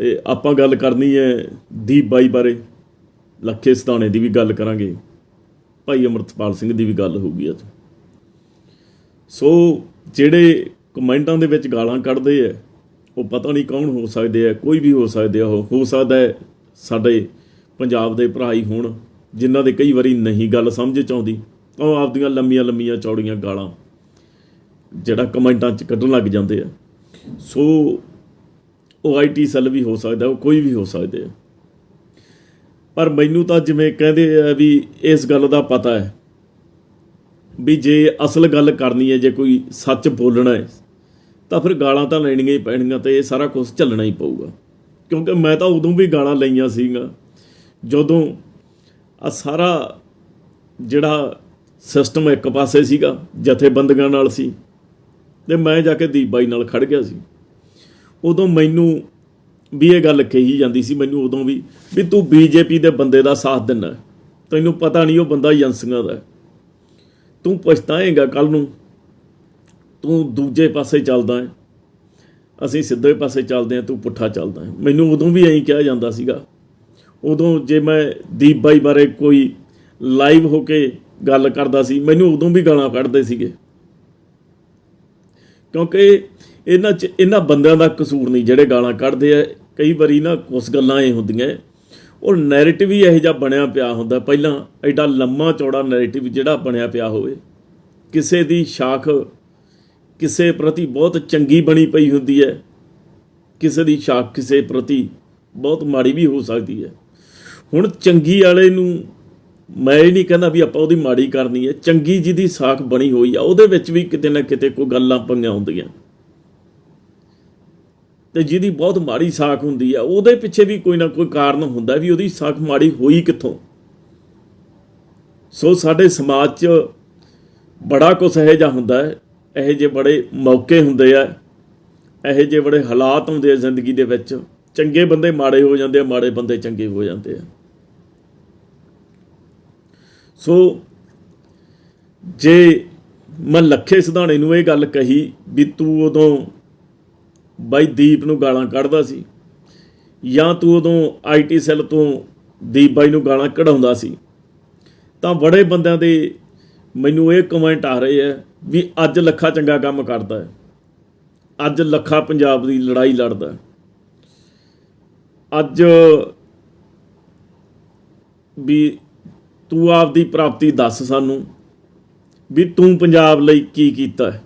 ਤੇ ਆਪਾਂ ਗੱਲ ਕਰਨੀ ਹੈ ਦੀਪ ਬਾਈ ਬਾਰੇ, ਲੱਖੇ ਸਤਾਣੇ ਦੀ ਵੀ ਗੱਲ ਕਰਾਂਗੇ। ਭਾਈ ਅਮਰਤਪਾਲ ਸਿੰਘ ਦੀ ਵੀ ਗੱਲ ਹੋਊਗੀ ਅੱਜ। ਸੋ ਜਿਹੜੇ ਕਮੈਂਟਾਂ ਦੇ ਵਿੱਚ ਗਾਲਾਂ ਕੱਢਦੇ ਆ, ਉਹ ਪਤਾ ਨਹੀਂ ਕੌਣ ਹੋ ਸਕਦੇ ਆ, ਕੋਈ ਵੀ ਹੋ ਸਕਦੇ ਆ। ਉਹ ਹੋ ਸਕਦਾ ਹੈ ਸਾਡੇ ਪੰਜਾਬ ਦੇ ਭਰਾ ਹੀ ਹੋਣ, ਜਿਨ੍ਹਾਂ ਦੇ ਕਈ ਵਾਰੀ ਨਹੀਂ ਗੱਲ ਸਮਝ ਚ ਆਉਂਦੀ। ਉਹ ਆਪਦੀਆਂ ਲੰਮੀਆਂ ਲੰਮੀਆਂ ਚੌੜੀਆਂ ਗਾਲਾਂ ਜਿਹੜਾ ਕਮੈਂਟਾਂ 'ਚ ਕੱਢਣ ਲੱਗ ਜਾਂਦੇ ਆ। ਸੋ ਉਹ ਆਈਟੀ ਸੈੱਲ ਵੀ ਹੋ ਸਕਦਾ, ਉਹ ਕੋਈ ਵੀ ਹੋ ਸਕਦੇ ਆ। ਪਰ ਮੈਨੂੰ ਤਾਂ ਜਿਵੇਂ ਕਹਿੰਦੇ ਆ ਵੀ ਇਸ ਗੱਲ ਦਾ ਪਤਾ ਹੈ ਵੀ ਜੇ ਅਸਲ ਗੱਲ ਕਰਨੀ ਹੈ, ਜੇ ਕੋਈ ਸੱਚ ਬੋਲਣਾ ਹੈ, ਤਾਂ ਫਿਰ ਗਾਲਾਂ ਤਾਂ ਲੈਣੀਆਂ ਹੀ ਪੈਣਗੀਆਂ ਤੇ ਇਹ ਸਾਰਾ ਕੁਝ ਝੱਲਣਾ ਹੀ ਪਊਗਾ। ਕਿਉਂਕਿ ਮੈਂ ਤਾਂ ਉਦੋਂ ਵੀ ਗਾਲਾਂ ਲਈਆਂ ਸੀਗਾ ਜਦੋਂ ਆ ਸਾਰਾ ਜਿਹੜਾ ਸਿਸਟਮ ਇੱਕ ਪਾਸੇ ਸੀਗਾ, ਜਥੇਬੰਦੀਆਂ ਨਾਲ ਸੀ, ਤੇ ਮੈਂ ਜਾ ਕੇ ਦੀਪ ਬਾਈ ਨਾਲ ਖੜ ਗਿਆ ਸੀ। ਉਦੋਂ ਮੈਨੂੰ ਵੀ ਇਹ ਗੱਲ ਕਹੀ ਜਾਂਦੀ ਸੀ, ਮੈਨੂੰ ਉਦੋਂ ਵੀ ਵੀ ਤੂੰ ਬੀਜੇਪੀ ਦੇ ਬੰਦੇ ਦਾ ਸਾਥ ਦਿੰਦਾ ਤੈਨੂੰ ਪਤਾ ਨਹੀਂ ਉਹ ਬੰਦਾ ਏਜੰਸੀਆਂ ਦਾ ਹੈ। ਤੂੰ ਪਛਤਾਏਗਾ ਕੱਲ ਨੂੰ। ਤੂੰ ਦੂਜੇ ਪਾਸੇ ਚੱਲਦਾ ਹੈ। ਅਸੀਂ ਸਿੱਧੇ ਪਾਸੇ ਚੱਲਦੇ ਹਾਂ, ਤੂੰ ਪੁੱਠਾ ਚੱਲਦਾ ਹੈ। ਮੈਨੂੰ ਉਦੋਂ ਵੀ ਐਂ ਕਿਹਾ ਜਾਂਦਾ ਸੀਗਾ। ਉਦੋਂ ਜੇ ਮੈਂ ਦੀਪ ਬਾਈ ਬਾਰੇ ਕੋਈ ਲਾਈਵ ਹੋ ਕੇ ਗੱਲ ਕਰਦਾ ਸੀ, ਮੈਨੂੰ ਉਦੋਂ ਵੀ ਗਾਲਾਂ ਕੱਢਦੇ ਸੀਗੇ। ਕਿਉਂਕਿ ਇਹਨਾਂ ਚ, ਇਹਨਾਂ ਬੰਦਿਆਂ ਦਾ ਕਸੂਰ ਨਹੀਂ, ਜਿਹੜੇ ਗਾਲਾਂ ਕੱਢਦੇ ਆ, ਕਈ ਵਾਰੀ ਨਾ ਕੁਝ ਗੱਲਾਂ ਇਹ ਹੁੰਦੀਆਂ ਉਹ ਨੈਰੇਟਿਵ ਹੀ ਇਹੋ ਜਿਹਾ ਬਣਿਆ ਪਿਆ ਹੁੰਦਾ, ਪਹਿਲਾਂ ਐਡਾ ਲੰਮਾ ਚੌੜਾ ਨੈਰੇਟਿਵ ਜਿਹੜਾ ਬਣਿਆ ਪਿਆ ਹੋਵੇ, ਕਿਸੇ ਦੀ ਸ਼ਾਖ, ਕਿਸੇ ਪ੍ਰਤੀ ਬਹੁਤ ਚੰਗੀ ਬਣੀ ਪਈ ਹੁੰਦੀ ਹੈ ਕਿਸੇ ਦੀ ਸ਼ਾਖ, ਕਿਸੇ ਪ੍ਰਤੀ ਬਹੁਤ ਮਾੜੀ ਵੀ ਹੋ ਸਕਦੀ ਹੈ ਹੁਣ ਚੰਗੀ ਵਾਲੇ ਨੂੰ ਮੈਂ ਇਹ ਨਹੀਂ ਕਹਿੰਦਾ ਵੀ ਆਪਾਂ ਉਹਦੀ ਮਾੜੀ ਕਰਨੀ ਹੈ ਚੰਗੀ ਜਿਹਦੀ ਸਾਖ ਬਣੀ ਹੋਈ ਆ, ਉਹਦੇ ਵਿੱਚ ਵੀ ਕਿਤੇ ਨਾ ਕਿਤੇ ਕੋਈ ਗੱਲਾਂ ਪੰਗੀਆਂ ਹੁੰਦੀਆਂ। ਤੇ ਜਿਹਦੀ ਬਹੁਤ ਮਾੜੀ ਸਾਖ ਹੁੰਦੀ ਆ, ਉਹਦੇ ਪਿੱਛੇ ਵੀ ਕੋਈ ਨਾ ਕੋਈ ਕਾਰਨ ਹੁੰਦਾ ਵੀ ਉਹਦੀ ਸਾਖ ਮਾੜੀ ਹੋਈ ਕਿੱਥੋਂ? ਸੋ ਸਾਡੇ ਸਮਾਜ 'ਚ ਬੜਾ ਕੁਝ ਇਹੋ ਜਿਹਾ ਹੁੰਦਾ ਹੈ, ਇਹੋ ਜਿਹੇ ਬੜੇ ਮੌਕੇ ਹੁੰਦੇ ਆ, ਇਹੋ ਜਿਹੇ ਬੜੇ ਹਾਲਾਤ ਹੁੰਦੇ ਆ ਜ਼ਿੰਦਗੀ ਦੇ ਵਿੱਚ, ਚੰਗੇ ਬੰਦੇ ਮਾੜੇ ਹੋ ਜਾਂਦੇ ਆ, ਮਾੜੇ ਬੰਦੇ ਚੰਗੇ ਹੋ ਜਾਂਦੇ ਆ। ਸੋ ਜੇ ਮੈਂ ਲੱਖੇ ਸਿਧਾਣੇ ਨੂੰ ਇਹ ਗੱਲ ਕਹੀ ਵੀ ਤੂੰ ਉਦੋਂ ਬਾਈ ਦੀਪ ਨੂੰ ਗਾਲਾਂ ਕੱਢਦਾ ਸੀ ਜਾਂ ਤੂੰ ਉਦੋਂ ਆਈਟੀ ਸੈੱਲ ਤੋਂ ਦੀਪ ਬਾਈ ਨੂੰ ਗਾਲਾਂ ਕਢਾਉਂਦਾ ਸੀ। ਤਾਂ ਬੜੇ ਬੰਦਿਆਂ ਦੇ ਮੈਨੂੰ ਇਹ ਕਮੈਂਟ ਆ ਰਹੇ ਆ ਵੀ ਅੱਜ ਲੱਖਾ ਚੰਗਾ ਕੰਮ ਕਰਦਾ ਹੈ। ਅੱਜ ਲੱਖਾ ਪੰਜਾਬ ਦੀ ਲੜਾਈ ਲੜਦਾ ਅੱਜ ਵੀ ਤੂੰ ਆਪਦੀ ਪ੍ਰਾਪਤੀ ਦੱਸ ਸਾਨੂੰ ਵੀ ਤੂੰ ਪੰਜਾਬ ਲਈ ਕੀ ਕੀਤਾ ਹੈ।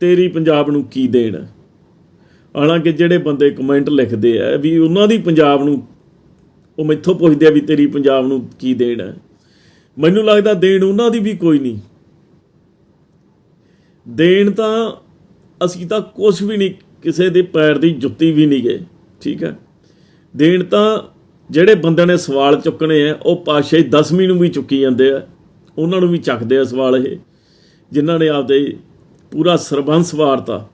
ਤੇਰੀ ਪੰਜਾਬ ਨੂੰ ਕੀ ਦੇਣ? ਹੈ ਹਾਲਾਂਕਿ ਜਿਹੜੇ ਬੰਦੇ ਕਮੈਂਟ ਲਿਖਦੇ ਆ ਵੀ ਉਹਨਾਂ ਦੀ ਪੰਜਾਬ ਨੂੰ, ਉਹ ਮੈਥੋਂ ਪੁੱਛਦੇ ਆ ਵੀ ਤੇਰੀ ਪੰਜਾਬ ਨੂੰ ਕੀ ਦੇਣ? ਹੈ ਮੈਨੂੰ ਲੱਗਦਾ ਦੇਣ ਉਹਨਾਂ ਦੀ ਵੀ ਕੋਈ ਨਹੀਂ। ਦੇਣ ਤਾਂ ਅਸੀਂ ਤਾਂ ਕੁਝ ਵੀ ਨਹੀਂ, ਕਿਸੇ ਦੇ ਪੈਰ ਦੀ ਜੁੱਤੀ ਵੀ ਨਹੀਂ ਗਏ, ਠੀਕ ਹੈ? ਦੇਣ ਤਾਂ ਜਿਹੜੇ ਬੰਦਿਆਂ ਨੇ ਸਵਾਲ ਚੁੱਕਣੇ ਆ, ਉਹ ਪਾਸ਼ੇ 10ਵੀਂ ਨੂੰ ਵੀ ਚੁੱਕੀ ਜਾਂਦੇ ਆ, ਉਹਨਾਂ ਨੂੰ ਵੀ ਚੱਕਦੇ ਆ ਸਵਾਲ ਇਹ, ਜਿਨ੍ਹਾਂ ਨੇ ਆਪਦੇ ਪੂਰਾ ਸਰਬੰਸ ਵਾਰਤਾ।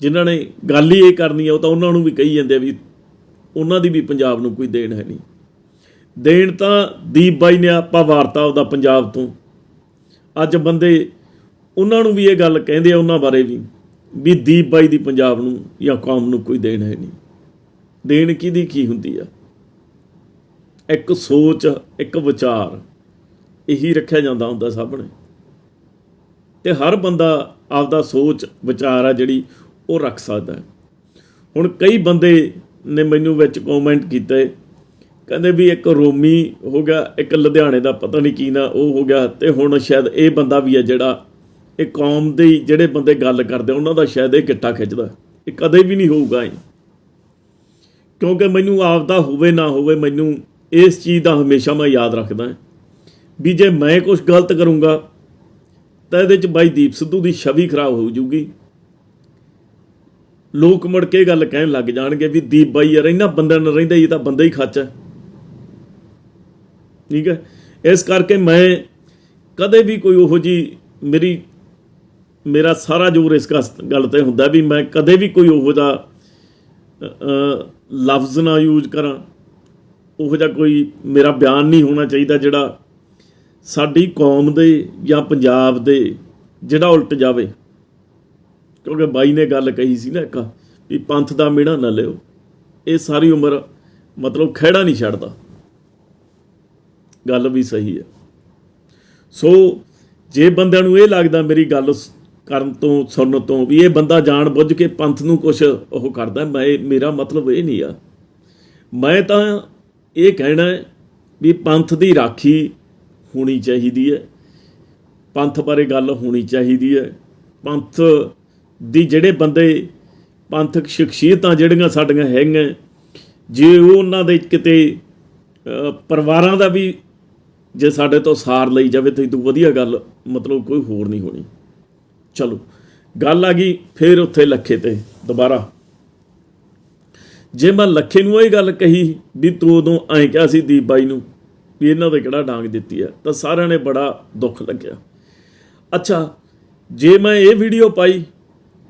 ਜਿਨ੍ਹਾਂ ਨੇ ਗੱਲ ਹੀ ਇਹ ਕਰਨੀ ਆ, ਉਹ ਤਾਂ ਉਹਨਾਂ ਨੂੰ ਵੀ ਕਹੀ ਜਾਂਦੇ ਆ ਵੀ ਉਹਨਾਂ ਦੀ ਵੀ ਪੰਜਾਬ ਨੂੰ ਕੋਈ ਦੇਣ ਹੈ ਨਹੀਂ। ਦੇਣ ਤਾਂ ਦੀਪ ਬਾਈ ਨੇ ਆਪਾਂ ਵਾਰਤਾ ਉਹਦਾ ਪੰਜਾਬ ਤੋਂ। ਅੱਜ ਬੰਦੇ ਉਹਨਾਂ ਨੂੰ ਵੀ ਇਹ ਗੱਲ ਕਹਿੰਦੇ ਆ ਉਹਨਾਂ ਬਾਰੇ ਵੀ ਵੀ ਦੀਪ ਬਾਈ ਦੀ ਪੰਜਾਬ ਨੂੰ ਜਾਂ ਕੌਮ ਨੂੰ ਕੋਈ ਦੇਣ ਹੈ ਨਹੀਂ। ਦੇਣ ਕਿਹਦੀ ਕੀ ਹੁੰਦੀ ਆ? ਇੱਕ ਸੋਚ, ਇੱਕ ਵਿਚਾਰ, ਇਹੀ ਰੱਖਿਆ ਜਾਂਦਾ ਹੁੰਦਾ ਸਾਹਮਣੇ। ਤੇ ਹਰ ਬੰਦਾ ਆਪਦਾ ਸੋਚ, ਵਿਚਾਰ ਆ ਜਿਹੜੀ ਉਹ ਰੱਖ ਸਕਦਾ। ਹੁਣ ਕਈ ਬੰਦੇ ਨੇ ਮੈਨੂੰ ਵਿੱਚ ਕਮੈਂਟ ਕੀਤੇ, ਕਹਿੰਦੇ ਵੀ ਇੱਕ ਰੋਮੀ ਹੋ ਗਿਆ, ਇੱਕ ਲੁਧਿਆਣੇ ਦਾ, ਪਤਾ ਨਹੀਂ ਕੀ ਨਾ, ਉਹ ਹੋ ਗਿਆ, ਤੇ ਹੁਣ ਸ਼ਾਇਦ ਇਹ ਬੰਦਾ ਵੀ ਹੈ ਜਿਹੜਾ ਇਹ ਕੌਮ ਦੇ ਜਿਹੜੇ ਬੰਦੇ ਗੱਲ ਕਰਦੇ, ਉਹਨਾਂ ਦਾ ਸ਼ਾਇਦ ਇਹ ਕਿੱਟਾ ਖਿੱਚਦਾ। ਇਹ ਕਦੇ ਵੀ ਨਹੀਂ ਹੋਊਗਾ ਇਹ। ਕਿਉਂਕਿ ਮੈਨੂੰ ਆਪਦਾ ਹੋਵੇ ਨਾ ਹੋਵੇ, ਮੈਨੂੰ ਇਸ ਚੀਜ਼ ਦਾ ਹਮੇਸ਼ਾ ਮੈਂ ਯਾਦ ਰੱਖਦਾ। ਵੀ ਜੇ ਮੈਂ ਕੁਝ ਗਲਤ ਕਰੂੰਗਾ ਤਾਂ ਇਹਦੇ ਚ ਬਾਈ ਦੀਪ ਸਿੱਧੂ ਦੀ ਛਵੀ ਖਰਾਬ ਹੋ ਜੂਗੀ। ਲੋਕ ਮੁੜ ਕੇ ਇਹ ਗੱਲ ਕਹਿਣ ਲੱਗ ਜਾਣਗੇ ਵੀ ਦੀਪ ਬਾਈ ਯਾਰ ਇਹਨਾਂ ਬੰਦਿਆਂ ਨਾਲ ਰਹਿੰਦਾ, ਇਹ ਤਾਂ ਬੰਦਾ ਹੀ ਖੱਚ ਹੈ। ਠੀਕ ਹੈ? ਇਸ ਕਰਕੇ ਮੈਂ ਕਦੇ ਵੀ ਕੋਈ ਉਹੋ ਜੀ ਮੇਰੀ, ਮੇਰਾ ਸਾਰਾ ਜ਼ੋਰ ਇਸ ਗੱਲ ਤੇ ਹੁੰਦਾ ਵੀ ਮੈਂ ਕਦੇ ਵੀ ਕੋਈ ਉਹੋ ਜਿਹਾ ਲਫ਼ਜ਼ ਨਾ ਯੂਜ਼ ਕਰਾਂ। ਉਹੋ ਜਿਹਾ ਕੋਈ ਮੇਰਾ ਬਿਆਨ ਨਹੀਂ ਹੋਣਾ ਚਾਹੀਦਾ ਜਿਹੜਾ ਸਾਡੀ ਕੌਮ ਦੇ ਜਾਂ ਪੰਜਾਬ ਦੇ ਜਿਹੜਾ ਉਲਟ ਜਾਵੇ, ਕਿਉਂਕਿ ਬਾਈ ਨੇ ਗੱਲ ਕਹੀ ਸੀ ਨਾ ਇੱਕ, ਵੀ ਪੰਥ ਦਾ ਮਿਹਣਾ ਨਾ ਲਿਓ। ਇਹ ਸਾਰੀ ਉਮਰ ਮਤਲਬ ਖਹਿੜਾ ਨਹੀਂ ਛੱਡਦਾ। ਗੱਲ ਵੀ ਸਹੀ ਹੈ। ਸੋ ਜੇ ਬੰਦਿਆਂ ਨੂੰ ਇਹ ਲੱਗਦਾ ਮੇਰੀ ਗੱਲ ਕਰਨ ਤੋਂ, ਸੁਣਨ ਤੋਂ ਵੀ ਇਹ ਬੰਦਾ ਜਾਣ ਬੁੱਝ ਕੇ ਪੰਥ ਨੂੰ ਕੁਝ ਉਹ ਕਰਦਾ, ਮੈਂ, ਮੇਰਾ ਮਤਲਬ ਇਹ ਨਹੀਂ ਆ। ਮੈਂ ਤਾਂ ਇਹ ਕਹਿਣਾ ਵੀ ਪੰਥ ਦੀ ਰਾਖੀ ਹੋਣੀ ਚਾਹੀਦੀ ਹੈ। ਪੰਥ ਬਾਰੇ ਗੱਲ ਹੋਣੀ ਚਾਹੀਦੀ ਹੈ। ਪੰਥ ਦੀ ਜਿਹੜੇ ਬੰਦੇ ਪੰਥਕ ਸ਼ਖਸੀਅਤਾਂ ਜਿਹੜੀਆਂ ਸਾਡੀਆਂ ਹੈਗੀਆਂ, ਜੇ ਉਹ ਉਹਨਾਂ ਦੇ ਕਿਤੇ ਪਰਿਵਾਰਾਂ ਦਾ ਵੀ ਜੇ ਸਾਡੇ ਤੋਂ ਸਾਰ ਲਈ ਜਾਵੇ ਤਾਂ ਤੂੰ ਵਧੀਆ ਗੱਲ, ਮਤਲਬ ਕੋਈ ਹੋਰ ਨਹੀਂ ਹੋਣੀ। ਚਲੋ, ਗੱਲ ਆ ਗਈ ਫੇਰ ਉੱਥੇ ਲੱਖੇ ਤੇ, ਦੁਬਾਰਾ। ਜੇ ਮੈਂ ਲੱਖੇ ਨੂੰ ਇਹ ਗੱਲ ਕਹੀ ਵੀ ਤੂੰ ਉਦੋਂ ਐਂ ਕਿਹਾ ਸੀ ਦੀਪ ਬਾਈ ਨੂੰ ਵੀ ਇਹਨਾਂ ਦੇ ਕਿਹੜਾ ਡਾਂਗ ਦਿੱਤੀ ਹੈ, ਤਾਂ ਸਾਰਿਆਂ ਨੇ ਬੜਾ ਦੁੱਖ ਲੱਗਿਆ। ਅੱਛਾ, ਜੇ ਮੈਂ ਇਹ ਵੀਡੀਓ ਪਾਈ,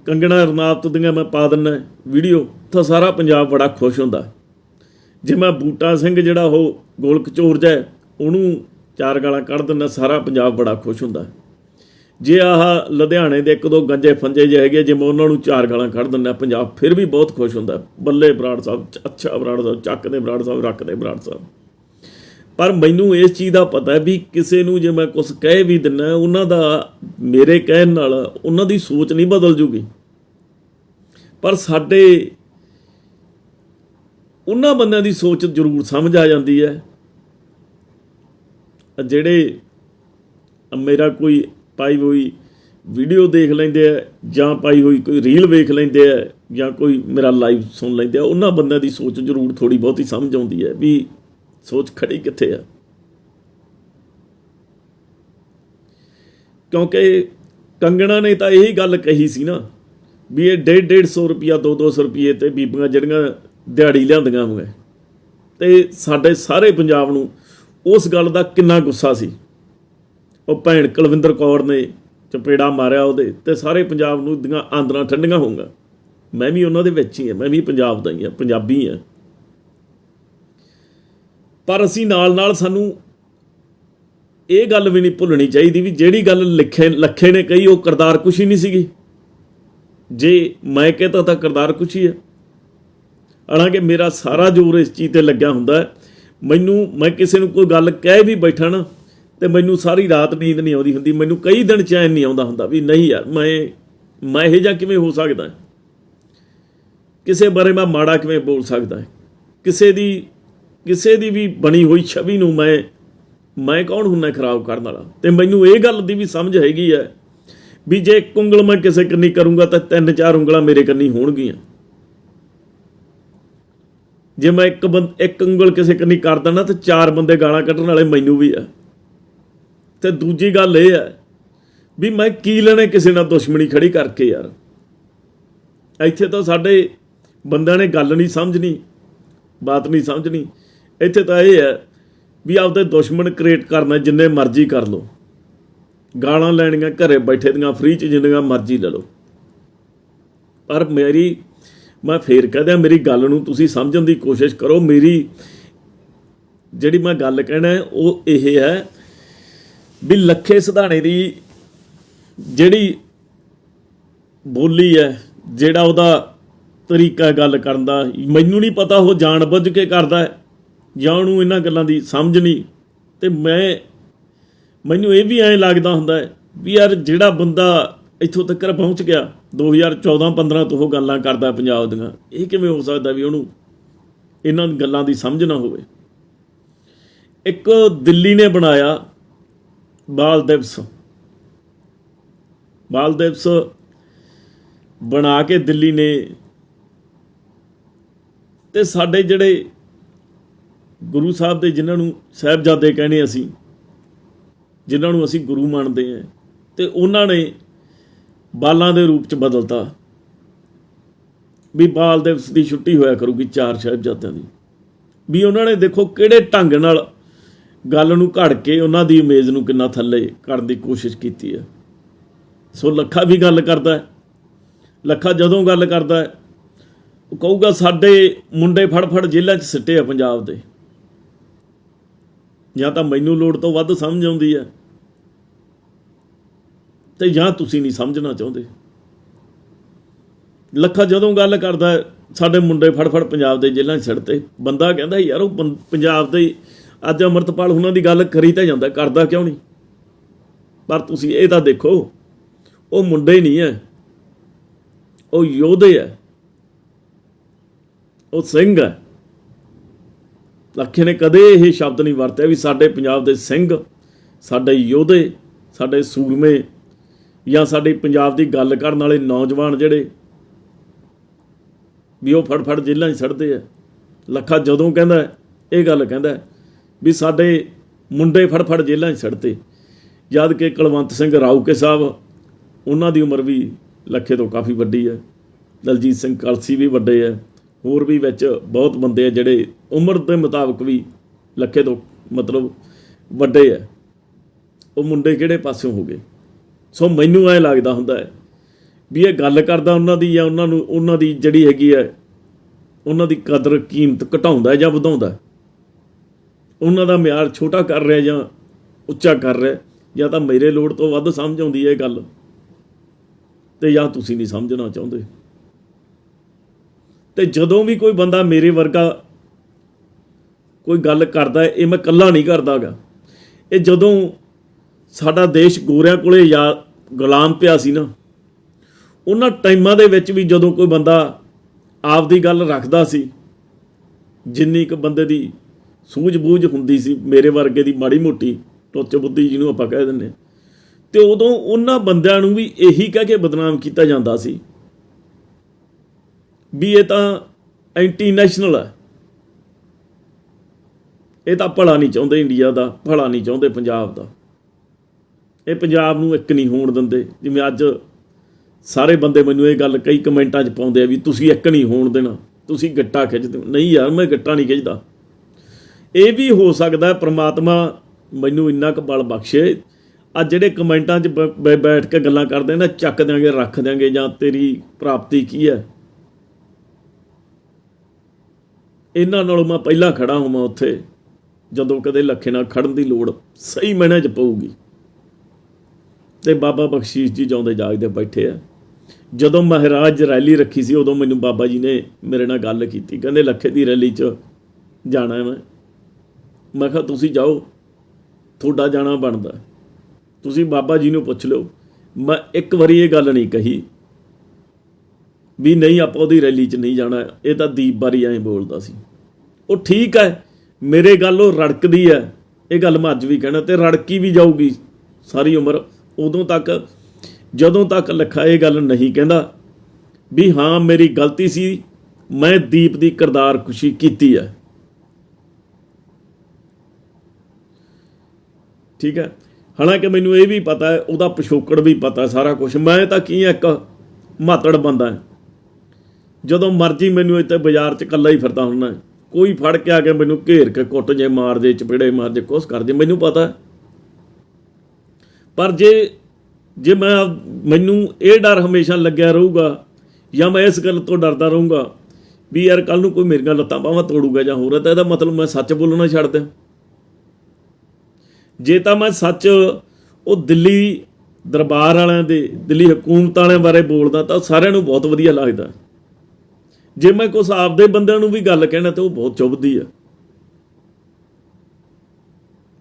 ਕੰਗਣਾ ਰਣਾਵਤ ਦੀਆਂ ਮੈਂ ਪਾ ਦਿੰਨਾ ਵੀਡੀਓ, ਤਾਂ ਸਾਰਾ ਪੰਜਾਬ ਬੜਾ ਖੁਸ਼ ਹੁੰਦਾ। ਜੇ ਮੈਂ ਬੂਟਾ ਸਿੰਘ ਜਿਹੜਾ ਉਹ ਗੋਲਕ ਚੋਰ ਹੈ, ਉਹਨੂੰ ਚਾਰ ਗਾਲਾਂ ਕੱਢ ਦਿੰਦਾ ਸਾਰਾ ਪੰਜਾਬ ਬੜਾ ਖੁਸ਼ ਹੁੰਦਾ। ਜੇ ਆਹ ਲੁਧਿਆਣੇ ਦੇ ਇੱਕ ਦੋ ਗੰਜੇ ਫੰਜੇ ਜਿਹੇ ਹੈਗੇ, ਜੇ ਮੈਂ ਉਹਨਾਂ ਨੂੰ ਚਾਰ ਗਾਲਾਂ ਕੱਢ ਦਿੰਦਾ ਪੰਜਾਬ ਫਿਰ ਵੀ ਬਹੁਤ ਖੁਸ਼ ਹੁੰਦਾ। ਬੱਲੇ ਬਰਾੜ ਸਾਹਿਬ, ਅੱਛਾ ਬਰਾੜ ਸਾਹਿਬ ਚੱਕਦੇ ਬਰਾੜ ਸਾਹਿਬ ਰੱਖਦੇ ਬਰਾੜ ਸਾਹਿਬ। ਪਰ ਮੈਨੂੰ ਇਸ ਚੀਜ਼ ਦਾ ਪਤਾ ਵੀ ਕਿਸੇ ਨੂੰ ਜੇ ਮੈਂ ਕੁਝ ਕਹਿ ਵੀ ਦਿੰਨਾ, ਉਹਨਾਂ ਦਾ ਮੇਰੇ ਕਹਿਣ ਨਾਲ ਉਹਨਾਂ ਦੀ ਸੋਚ ਨਹੀਂ ਬਦਲ ਜੂਗੀ। ਪਰ ਸਾਡੇ ਉਹਨਾਂ ਬੰਦਿਆਂ ਦੀ ਸੋਚ ਜ਼ਰੂਰ ਸਮਝ ਆ ਜਾਂਦੀ ਹੈ। ਜਿਹੜੇ ਮੇਰਾ ਕੋਈ ਪਾਈ ਹੋਈ ਵੀਡੀਓ ਦੇਖ ਲੈਂਦੇ ਆ ਜਾਂ ਪਾਈ ਹੋਈ ਕੋਈ ਰੀਲ ਵੇਖ ਲੈਂਦੇ ਆ ਜਾਂ ਕੋਈ ਮੇਰਾ ਲਾਈਵ ਸੁਣ ਲੈਂਦੇ ਆ, ਉਹਨਾਂ ਬੰਦਿਆਂ ਦੀ ਸੋਚ ਜ਼ਰੂਰ ਥੋੜੀ ਬਹੁਤੀ ਸਮਝ ਆਉਂਦੀ ਹੈ ਵੀ ਸੋਚ ਖੜੀ ਕਿੱਥੇ ਆ? ਕਿਉਂਕਿ ਕੰਗਣਾ ਨੇ ਤਾਂ ਇਹੀ ਗੱਲ ਕਹੀ ਸੀ ਨਾ ਵੀ ਇਹ 1.5 150 ਰੁਪਿਆ 2-200 ਰੁਪਏ ਤੇ ਬੀਬੀਆਂ ਜਿਹੜੀਆਂ ਦਿਹਾੜੀ ਲਿਆਂਦੀਆਂ ਹੋਏ ਤੇ ਸਾਡੇ ਸਾਰੇ ਪੰਜਾਬ ਨੂੰ ਉਸ ਗੱਲ ਦਾ ਕਿੰਨਾ ਗੁੱਸਾ ਸੀ। ਉਹ ਭੈਣ ਕੁਲਵਿੰਦਰ ਕੌਰ ਨੇ ਚਪੇੜਾ ਮਾਰਿਆ ਉਹਦੇ ਤੇ ਸਾਰੇ ਪੰਜਾਬ ਨੂੰ ਦੀਆਂ ਆਂਦਰਾਂ ਠੰਡੀਆਂ ਹੋਊਗਾ। ਮੈਂ ਵੀ ਉਹਨਾਂ ਦੇ ਵਿੱਚ ਹੀ ਹਾਂ ਮੈਂ ਵੀ ਪੰਜਾਬ ਦਾ ਹੀ ਹਾਂ ਪੰਜਾਬੀ ਹਾਂ ਪਰ ਅਸੀਂ ਨਾਲ ਨਾਲ ਸਾਨੂੰ ਇਹ ਗੱਲ ਵੀ ਨਹੀਂ ਭੁੱਲਣੀ ਚਾਹੀਦੀ ਵੀ ਜਿਹੜੀ ਗੱਲ ਲਿਖੇ, ਲੱਖੇ ਨੇ ਕਹੀ, ਉਹ ਕਰਤਾਰ ਕੁਸ਼ੀ ਨਹੀਂ ਸੀਗੀ। ਜੇ ਮੈਂ ਕਹਤਾ ਤਾਂ ਕਰਤਾਰ ਕੁਸ਼ੀ ਹੈ ਹਾਲਾਂਕਿ ਮੇਰਾ ਸਾਰਾ ਜ਼ੋਰ ਇਸ ਚੀਜ਼ ਤੇ ਲੱਗਿਆ ਹੁੰਦਾ ਹੈ। ਮੈਨੂੰ, ਮੈਂ ਕਿਸੇ ਨੂੰ ਕੋਈ ਗੱਲ ਕਹਿ ਵੀ ਬੈਠਾ ਨਾ ਤੇ ਮੈਨੂੰ ਸਾਰੀ ਰਾਤ ਨੀਂਦ ਨਹੀਂ ਆਉਂਦੀ ਹੁੰਦੀ, ਮੈਨੂੰ ਕਈ ਦਿਨ ਚੈਨ ਨਹੀਂ ਆਉਂਦਾ ਹੁੰਦਾ ਵੀ ਨਹੀਂ ਯਾਰ, ਮੈਂ ਮੈਂ ਇਹ ਜਾਂ ਕਿਵੇਂ ਹੋ ਸਕਦਾ ਕਿਸੇ ਬਾਰੇ ਮੈਂ ਮਾੜਾ ਕਿਵੇਂ ਬੋਲ ਸਕਦਾ ਕਿਸੇ ਦੀ ਕਿਸੇ ਦੀ ਵੀ ਬਣੀ ਹੋਈ ਛਵੀ ਨੂੰ ਮੈਂ ਮੈਂ ਕੌਣ ਹੁੰਨਾ ਖਰਾਬ ਕਰਨ ਵਾਲਾ? ਤੇ ਮੈਨੂੰ ਇਹ ਗੱਲ ਦੀ ਵੀ ਸਮਝ ਹੈਗੀ ਹੈ ਵੀ ਜੇ ਇੱਕ ਉਂਗਲ ਮੈਂ ਕਿਸੇ ਕੰਨੀ ਕਰੂੰਗਾ ਤਾਂ ਤਿੰਨ ਚਾਰ ਉਂਗਲਾਂ ਮੇਰੇ ਕੰਨੀ ਹੋਣਗੀਆਂ। ਜੇ ਮੈਂ ਇੱਕ ਬੰਦ ਇੱਕ ਉਂਗਲ ਕਿਸੇ ਕੰਨੀ ਕਰ ਦਣਾ ਤਾਂ ਚਾਰ ਬੰਦੇ ਗਾਲਾਂ ਕੱਢਣ ਵਾਲੇ ਮੈਨੂੰ ਵੀ ਆ। ਤੇ ਦੂਜੀ ਗੱਲ ਇਹ ਹੈ ਵੀ ਮੈਂ ਕੀ ਲੈਣੇ ਕਿਸੇ ਨਾਲ ਦੁਸ਼ਮਣੀ ਖੜੀ ਕਰਕੇ ਯਾਰ? ਇੱਥੇ ਤਾਂ ਸਾਡੇ ਬੰਦਿਆਂ ਨੇ ਗੱਲ ਨਹੀਂ ਸਮਝਣੀ, ਬਾਤ ਨਹੀਂ ਸਮਝਣੀ। ਇੱਥੇ ਤਾਂ ਇਹ ਹੈ ਵੀ ਆਪਦੇ ਦੁਸ਼ਮਣ ਕ੍ਰੀਏਟ ਕਰਨਾ ਜਿੰਨੇ ਮਰਜ਼ੀ ਕਰ ਲਓ। ਗਾਲਾਂ ਲੈਣੀਆਂ, ਘਰੇ ਬੈਠੇ ਦੀਆਂ ਫ੍ਰੀ ਚ ਜਿੰਨੀਆਂ ਮਰਜ਼ੀ ਲੈ ਲਓ। ਪਰ ਮੇਰੀ, ਮੈਂ ਫੇਰ ਕਹਦਿਆਂ ਮੇਰੀ ਗੱਲ ਨੂੰ ਤੁਸੀਂ ਸਮਝਣ ਦੀ ਕੋਸ਼ਿਸ਼ ਕਰੋ। ਮੇਰੀ ਜਿਹੜੀ ਮੈਂ ਗੱਲ ਕਹਿਣਾ ਉਹ ਇਹ ਹੈ ਵੀ ਲੱਖੇ ਸਿਧਾਣੇ ਦੀ ਜਿਹੜੀ ਬੋਲੀ ਹੈ, ਜਿਹੜਾ ਉਹਦਾ ਤਰੀਕਾ ਗੱਲ ਕਰਨ ਦਾ, ਮੈਨੂੰ ਨਹੀਂ ਪਤਾ, ਉਹ ਜਾਣ ਬੁੱਝ ਕੇ ਕਰਦਾ ਹੈ। ਜਾਂ ਉਹਨੂੰ ਇਹਨਾਂ ਗੱਲਾਂ ਦੀ ਸਮਝ ਨਹੀਂ, ਤੇ ਮੈਂ, ਮੈਨੂੰ ਇਹ ਵੀ ਐਂ ਲੱਗਦਾ ਹੁੰਦਾ ਹੈ ਵੀ ਯਾਰ ਜਿਹੜਾ ਬੰਦਾ ਇੱਥੋਂ ਤੱਕ ਪਹੁੰਚ ਗਿਆ 2014-15 ਤੋਂ ਉਹ ਗੱਲਾਂ ਕਰਦਾ ਪੰਜਾਬ ਦੀਆਂ, ਇਹ ਕਿਵੇਂ ਹੋ ਸਕਦਾ ਵੀ ਉਹਨੂੰ ਇਹਨਾਂ ਗੱਲਾਂ ਦੀ ਸਮਝ ਨਾ ਹੋਵੇ? ਇੱਕ ਦਿੱਲੀ ਨੇ ਬਣਾਇਆ ਬਾਲ ਦਿਵਸ। ਬਾਲ ਦਿਵਸ ਬਣਾ ਕੇ ਦਿੱਲੀ ਨੇ, ਤੇ ਸਾਡੇ ਜਿਹੜੇ ਗੁਰੂ ਸਾਹਿਬ ਦੇ ਜਿਨ੍ਹਾਂ ਨੂੰ ਸਾਹਿਬਜ਼ਾਦੇ ਕਹਿੰਦੇ ਅਸੀਂ, ਜਿਨ੍ਹਾਂ ਨੂੰ ਅਸੀਂ ਗੁਰੂ ਮੰਨਦੇ ਹਾਂ ਤੇ ਉਹਨਾਂ ਨੇ ਬਾਲਾਂ ਦੇ ਰੂਪ ਚ ਬਦਲਤਾ। ਵੀ ਬਾਲ ਦਿਵਸ ਦੀ ਛੁੱਟੀ ਹੋਇਆ ਕਰੂਗੀ ਚਾਰ ਸਾਹਿਬਜ਼ਾਦਿਆਂ ਦੀ। ਵੀ ਉਹਨਾਂ ਨੇ ਦੇਖੋ ਕਿਹੜੇ ਢੰਗ ਨਾਲ ਗੱਲ ਨੂੰ ਘੜ ਕੇ ਉਹਨਾਂ ਦੀ ਇਮੇਜ ਨੂੰ ਕਿੰਨਾ ਥੱਲੇ ਕਰਨ ਦੀ ਕੋਸ਼ਿਸ਼ ਕੀਤੀ ਹੈ ਸੋ ਲੱਖਾ ਵੀ ਗੱਲ ਕਰਦਾ ਹੈ। ਲੱਖਾ ਜਦੋਂ ਗੱਲ ਕਰਦਾ ਹੈ, ਉਹ ਕਹੂਗਾ ਸਾਡੇ ਮੁੰਡੇ ਫੜ ਫੜ ਜੇਲ੍ਹਾਂ 'ਚ ਸਿੱਟੇ ਆ ਪੰਜਾਬ ਦੇ। ਜਾਂ ਤਾਂ ਮੈਨੂੰ ਲੋੜ ਤੋਂ ਵੱਧ ਸਮਝ ਆਉਂਦੀ ਹੈ। ਤੇ ਜਾਂ ਤੁਸੀਂ ਨਹੀਂ ਸਮਝਣਾ ਚਾਹੁੰਦੇ। ਲੱਖਾ ਜਦੋਂ ਗੱਲ ਕਰਦਾ ਸਾਡੇ ਮੁੰਡੇ ਫੜ ਫੜ ਪੰਜਾਬ ਦੇ ਜੇਲ੍ਹਾਂ 'ਚ ਛੱਡਤੇ। ਬੰਦਾ ਕਹਿੰਦਾ, ਯਾਰ, ਉਹ ਬੰ- ਪੰਜਾਬ ਦੇ ਅੱਜ ਅਮਰਤਪਾਲ ਉਹਨਾਂ ਦੀ ਗੱਲ ਕਰੀ ਤਾਂ ਜਾਂਦਾ, ਕਰਦਾ ਕਿਉਂ ਨਹੀਂ? ਪਰ ਤੁਸੀਂ ਇਹ ਤਾਂ ਦੇਖੋ, ਉਹ ਮੁੰਡੇ ਨਹੀਂ ਹੈ। ਉਹ ਯੋਧੇ ਹੈ। ਉਹ ਸਿੰਘ ਹੈ। ਲੱਖੇ ਨੇ ਕਦੇ ਇਹ ਸ਼ਬਦ ਨਹੀਂ ਵਰਤਿਆ ਵੀ ਸਾਡੇ ਪੰਜਾਬ ਦੇ ਸਿੰਘ, ਸਾਡੇ ਯੋਧੇ, ਸਾਡੇ ਸੂਰਮੇ ਜਾਂ ਸਾਡੇ ਪੰਜਾਬ ਦੀ ਗੱਲ ਕਰਨ ਵਾਲੇ ਨੌਜਵਾਨ ਜਿਹੜੇ ਵੀ ਉਹ ਫੜ ਫੜ ਜੇਲ੍ਹਾਂ 'ਚ ਛੱਡਦੇ ਆ। ਲੱਖਾ ਜਦੋਂ ਕਹਿੰਦਾ, ਇਹ ਗੱਲ ਕਹਿੰਦਾ ਵੀ ਸਾਡੇ ਮੁੰਡੇ ਫੜ ਫੜ ਜੇਲ੍ਹਾਂ 'ਚ ਛੱਡਤੇ ਜਦ ਕਿ ਕੁਲਵੰਤ ਸਿੰਘ ਰਾਊਕੇ ਸਾਹਿਬ, ਉਹਨਾਂ ਦੀ ਉਮਰ ਵੀ ਲੱਖੇ ਤੋਂ ਕਾਫੀ ਵੱਡੀ ਹੈ। ਦਲਜੀਤ ਸਿੰਘ ਕਲਸੀ ਵੀ ਵੱਡੇ ਹੈ ਹੋਰ ਵੀ ਵਿੱਚ ਬਹੁਤ ਬੰਦੇ ਆ ਜਿਹੜੇ ਉਮਰ ਦੇ ਮੁਤਾਬਕ ਵੀ ਲੱਖੇ ਤੋਂ ਮਤਲਬ ਵੱਡੇ ਹੈ ਉਹ ਮੁੰਡੇ ਕਿਹੜੇ ਪਾਸਿਓਂ ਹੋ ਗਏ? ਸੋ ਮੈਨੂੰ ਐ ਲੱਗਦਾ ਹੁੰਦਾ ਹੈ ਵੀ ਇਹ ਗੱਲ ਕਰਦਾ ਉਹਨਾਂ ਦੀ ਜਾਂ ਉਹਨਾਂ ਨੂੰ ਉਹਨਾਂ ਦੀ ਜਿਹੜੀ ਹੈਗੀ ਹੈ, ਉਹਨਾਂ ਦੀ ਕਦਰ ਕੀਮਤ ਘਟਾਉਂਦਾ ਜਾਂ ਵਧਾਉਂਦਾ। ਉਹਨਾਂ ਦਾ ਮਿਆਰ ਛੋਟਾ ਕਰ ਰਿਹਾ ਜਾਂ ਉੱਚਾ ਕਰ ਰਿਹਾ, ਜਾਂ ਤਾਂ ਮੇਰੇ ਲੋੜ ਤੋਂ ਵੱਧ ਸਮਝ ਆਉਂਦੀ ਹੈ ਇਹ ਗੱਲ। ਤੇ ਜਾਂ ਤੁਸੀਂ ਨਹੀਂ ਸਮਝਣਾ ਚਾਹੁੰਦੇ। ਤੇ ਜਦੋਂ ਵੀ ਕੋਈ ਬੰਦਾ ਮੇਰੇ ਵਰਗਾ ਕੋਈ ਗੱਲ ਕਰਦਾ ਇਹ ਮੈਂ ਇਕੱਲਾ ਨਹੀਂ ਕਰਦਾਗਾ ਇਹ ਜਦੋਂ ਸਾਡਾ ਦੇਸ਼ ਗੋਰਿਆਂ ਕੋਲੇ ਜਾਂ ਗੁਲਾਮ ਪਿਆ ਸੀ ਨਾ, ਉਹਨਾਂ ਟਾਈਮਾਂ ਦੇ ਵਿੱਚ ਵੀ ਜਦੋਂ ਕੋਈ ਬੰਦਾ ਆਪਦੀ ਗੱਲ ਰੱਖਦਾ ਸੀ, ਜਿੰਨੀ ਕੁ ਬੰਦੇ ਦੀ ਸੂਝ-ਬੂਝ ਹੁੰਦੀ ਸੀ, ਮੇਰੇ ਵਰਗੇ ਦੀ ਮਾੜੀ ਮੋਟੀ ਟੋਚ ਬੁੱਧੀ ਜਿਹਨੂੰ ਆਪਾਂ ਕਹਿ ਦਿੰਦੇ ਹਾਂ। ਤੇ ਉਦੋਂ ਉਹਨਾਂ ਬੰਦਿਆਂ ਨੂੰ ਵੀ ਇਹੀ ਕਹਿ ਕੇ ਬਦਨਾਮ ਕੀਤਾ ਜਾਂਦਾ ਸੀ ਵੀ ਇਹ ਤਾਂ ਐਂਟੀ ਨੈਸ਼ਨਲ ਹੈ। ਇਹ ਤਾਂ ਭਲਾ ਨਹੀਂ ਚਾਹੁੰਦੇ ਇੰਡੀਆ ਦਾ, ਭਲਾ ਨਹੀਂ ਚਾਹੁੰਦੇ ਪੰਜਾਬ ਦਾ। ਇਹ ਪੰਜਾਬ ਨੂੰ ਇੱਕ ਨਹੀਂ ਹੋਣ ਦਿੰਦੇ। ਜਿਵੇਂ ਅੱਜ ਸਾਰੇ ਬੰਦੇ ਮੈਨੂੰ ਇਹ ਗੱਲ ਕਈ ਕਮੈਂਟਾਂ 'ਚ ਪਾਉਂਦੇ ਆ ਵੀ ਤੁਸੀਂ ਇੱਕ ਨਹੀਂ ਹੋਣ ਦੇਣਾ, ਤੁਸੀਂ ਗੱਟਾ ਖਿੱਚਦੇ ਨਹੀਂ ਯਾਰ, ਮੈਂ ਗੱਟਾ ਨਹੀਂ ਖਿੱਚਦਾ। ਇਹ ਵੀ ਹੋ ਸਕਦਾ ਹੈ ਪ੍ਰਮਾਤਮਾ ਮੈਨੂੰ ਇੰਨਾ ਕੁ ਬਲ ਬਖਸ਼ੇ। ਆ ਜਿਹੜੇ ਕਮੈਂਟਾਂ 'ਚ ਬ- ਬੈਠ ਕੇ ਗੱਲਾਂ ਕਰਦੇ ਨਾ, ਚੱਕ ਦਿਆਂਗੇ, ਰੱਖ ਦਿਆਂਗੇ ਜਾਂ ਤੇਰੀ ਪ੍ਰਾਪਤੀ ਕੀ ਹੈ? ਇਹਨਾਂ ਨਾਲੋਂ ਮੈਂ ਪਹਿਲਾਂ ਖੜਾ ਹੋਵਾਂ ਉੱਥੇ, ਜਦੋਂ ਕਦੇ ਲੱਖੇ ਨਾਲ ਖੜਨ ਦੀ ਲੋੜ ਸਹੀ ਮੈਨੇ 'ਚ ਪਊਗੀ। ਤੇ ਬਾਬਾ ਬਖਸ਼ੀਸ਼ ਜੀ ਜਾਉਂਦੇ ਜਾਗਦੇ ਬੈਠੇ ਆ। ਜਦੋਂ ਮਹਾਰਾਜ ਰੈਲੀ ਰੱਖੀ ਸੀ, ਉਦੋਂ ਮੈਨੂੰ ਬਾਬਾ ਜੀ ਨੇ ਮੇਰੇ ਨਾਲ ਗੱਲ ਕੀਤੀ। ਕਹਿੰਦੇ, ਲੱਖੇ ਦੀ ਰੈਲੀ 'ਚ ਜਾਣਾ ਮੈਂ। ਮੈਂ ਕਿਹਾ, ਤੁਸੀਂ ਜਾਓ, ਤੁਹਾਡਾ ਜਾਣਾ ਬਣਦਾ। ਤੁਸੀਂ ਬਾਬਾ ਜੀ ਨੂੰ ਪੁੱਛ ਲਿਓ। ਮੈਂ ਇੱਕ ਵਾਰੀ ਇਹ ਗੱਲ ਨਹੀਂ ਕਹੀ। ਵੀ ਨਹੀਂ ਆਪਾਂ ਉਹਦੀ ਰੈਲੀ 'ਚ ਨਹੀਂ ਜਾਣਾ। ਇਹ ਤਾਂ ਦੀਪ ਬਾਰੀ ਐਂ ਬੋਲਦਾ ਸੀ। ਉਹ ਠੀਕ ਹੈ ਮੇਰੇ ਗੱਲ ਉਹ ਰੜਕਦੀ ਹੈ ਇਹ ਗੱਲ ਮੈਂ ਅੱਜ ਵੀ ਕਹਿਣਾ ਤੇ ਰੜਕੀ ਵੀ ਜਾਊਗੀ ਸਾਰੀ ਉਮਰ। ਉਦੋਂ ਤੱਕ, ਜਦੋਂ ਤੱਕ ਲੱਖਾ ਇਹ ਗੱਲ ਨਹੀਂ ਕਹਿੰਦਾ ਵੀ ਹਾਂ, ਮੇਰੀ ਗਲਤੀ ਸੀ, ਮੈਂ ਦੀਪ ਦੀ ਕਿਰਦਾਰ ਖੁਸ਼ੀ ਕੀਤੀ ਹੈ ਠੀਕ ਹੈ ਹਾਲਾਂਕਿ ਮੈਨੂੰ ਇਹ ਵੀ ਪਤਾ ਹੈ ਉਹਦਾ ਪਿਛੋਕੜ ਵੀ ਪਤਾ ਸਾਰਾ ਕੁਝ ਮੈਂ ਤਾਂ ਕੀ ਇੱਕ ਮਾਤੜ ਬੰਦਾ ਹਾਂ ਜਦੋਂ ਮਰਜ਼ੀ ਮੈਨੂੰ ਇੱਥੇ ਬਾਜ਼ਾਰ 'ਚ ਇਕੱਲਾ ਹੀ ਫਿਰਦਾ ਹੁੰਦਾ ਕੋਈ ਫੜ ਕੇ ਆ ਕੇ ਮੈਨੂੰ ਘੇਰ ਕੇ ਕੁੱਟ ਜੇ, ਮਾਰ ਦੇ ਚਪੇੜੇ ਮਾਰ ਦੇ ਕੁਛ ਕਰ ਦੇ ਮੈਨੂੰ ਪਤਾ। ਪਰ ਜੇ ਜੇ ਮੈਂ ਮੈਨੂੰ ਇਹ ਡਰ ਹਮੇਸ਼ਾ ਲੱਗਿਆ ਰਹੂਗਾ ਜਾਂ ਮੈਂ ਇਸ ਗੱਲ ਤੋਂ ਡਰਦਾ ਰਹੂੰਗਾ ਵੀ ਯਾਰ ਕੱਲ ਨੂੰ ਕੋਈ ਮੇਰੀਆਂ ਲੱਤਾਂ ਬਾਹਾਂ ਤੋੜੂਗਾ ਜਾਂ ਹੋਰ ਹੈ, ਤਾਂ ਇਹਦਾ ਮਤਲਬ ਮੈਂ ਸੱਚ ਬੋਲਣਾ ਛੱਡ ਦਿਆਂ। ਜੇ ਤਾਂ ਮੈਂ ਸੱਚ ਉਹ ਦਿੱਲੀ ਦਰਬਾਰ ਵਾਲਿਆਂ ਦੇ, ਦਿੱਲੀ ਹਕੂਮਤ ਵਾਲਿਆਂ ਬਾਰੇ ਬੋਲਦਾ ਤਾਂ ਸਾਰਿਆਂ ਨੂੰ ਬਹੁਤ ਵਧੀਆ ਲੱਗਦਾ। ਜੇ ਮੈਂ ਕੁਛ ਆਪਦੇ ਬੰਦਿਆਂ ਨੂੰ ਵੀ ਗੱਲ ਕਹਿਣਾ ਤਾਂ ਉਹ ਬਹੁਤ ਚੁੱਭਦੀ ਆ।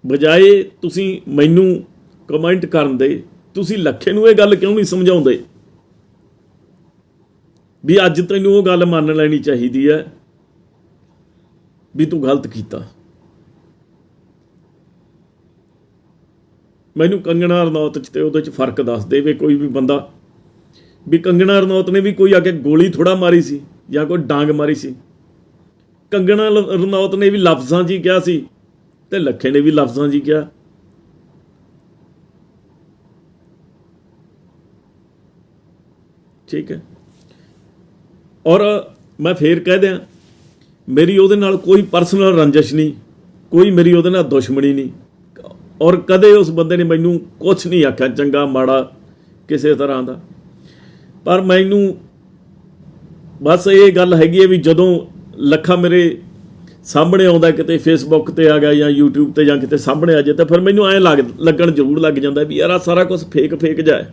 ਬਜਾਏ ਤੁਸੀਂ ਮੈਨੂੰ ਕਮੈਂਟ ਕਰਨ ਦੇ, ਤੁਸੀਂ ਲੱਖੇ ਨੂੰ ਇਹ ਗੱਲ ਕਿਉਂ ਨਹੀਂ ਸਮਝਾਉਂਦੇ? ਵੀ ਅੱਜ ਤੈਨੂੰ ਉਹ ਗੱਲ ਮੰਨ ਲੈਣੀ ਚਾਹੀਦੀ ਹੈ ਵੀ ਤੂੰ ਗਲਤ ਕੀਤਾ। ਮੈਨੂੰ ਕੰਗਣਾ ਰਣੌਤ ਚ ਤੇ ਉਹਦੇ ਚ ਫ਼ਰਕ ਦੱਸ ਦੇਵੇ ਕੋਈ ਵੀ ਬੰਦਾ। ਵੀ ਕੰਗਣਾ ਰਣੌਤ ਨੇ ਵੀ ਕੋਈ ਆ ਕੇ ਗੋਲੀ ਥੋੜਾ ਮਾਰੀ ਸੀ। ਜਾਂ ਕੋਈ ਡਾਂਗ ਮਾਰੀ ਸੀ। ਕੰਗਣਾ ਰਣੌਤ ਨੇ ਵੀ ਲਫ਼ਜ਼ਾਂ 'ਚ ਹੀ ਕਿਹਾ ਸੀ ਤੇ ਲੱਖੇ ਨੇ ਵੀ ਲਫ਼ਜ਼ਾਂ 'ਚ ਹੀ ਕਿਹਾ। ਠੀਕ ਹੈ। ਔਰ ਮੈਂ ਫੇਰ ਕਹਿ ਦਿਆਂ, ਮੇਰੀ ਉਹਦੇ ਨਾਲ ਕੋਈ ਪਰਸਨਲ ਰੰਜਿਸ਼ ਨਹੀਂ, ਕੋਈ ਮੇਰੀ ਉਹਦੇ ਨਾਲ ਦੁਸ਼ਮਣੀ ਨਹੀਂ। ਔਰ ਕਦੇ ਉਸ ਬੰਦੇ ਨੇ ਮੈਨੂੰ ਕੁਝ ਨਹੀਂ ਆਖਿਆ, ਚੰਗਾ, ਮਾੜਾ, ਕਿਸੇ ਤਰ੍ਹਾਂ ਦਾ। ਪਰ ਮੈਨੂੰ ਬਸ ਇਹ ਗੱਲ ਹੈਗੀ ਹੈ ਵੀ ਜਦੋਂ ਲੱਖਾਂ ਮੇਰੇ ਸਾਹਮਣੇ ਆਉਂਦਾ ਕਿਤੇ ਫੇਸਬੁੱਕ ਤੇ ਆ ਗਿਆ ਜਾਂ YouTube ਤੇ ਜਾਂ ਕਿਤੇ ਸਾਹਮਣੇ ਆ ਜਾਏ ਤਾਂ ਫਿਰ ਮੈਨੂੰ ਐਂ ਲੱਗ, ਲੱਗਣ ਜ਼ਰੂਰ ਲੱਗ ਜਾਂਦਾ ਵੀ ਯਾਰ ਆਹ ਸਾਰਾ ਕੁਝ ਫੇਕ ਫੇਕ ਜਾਏ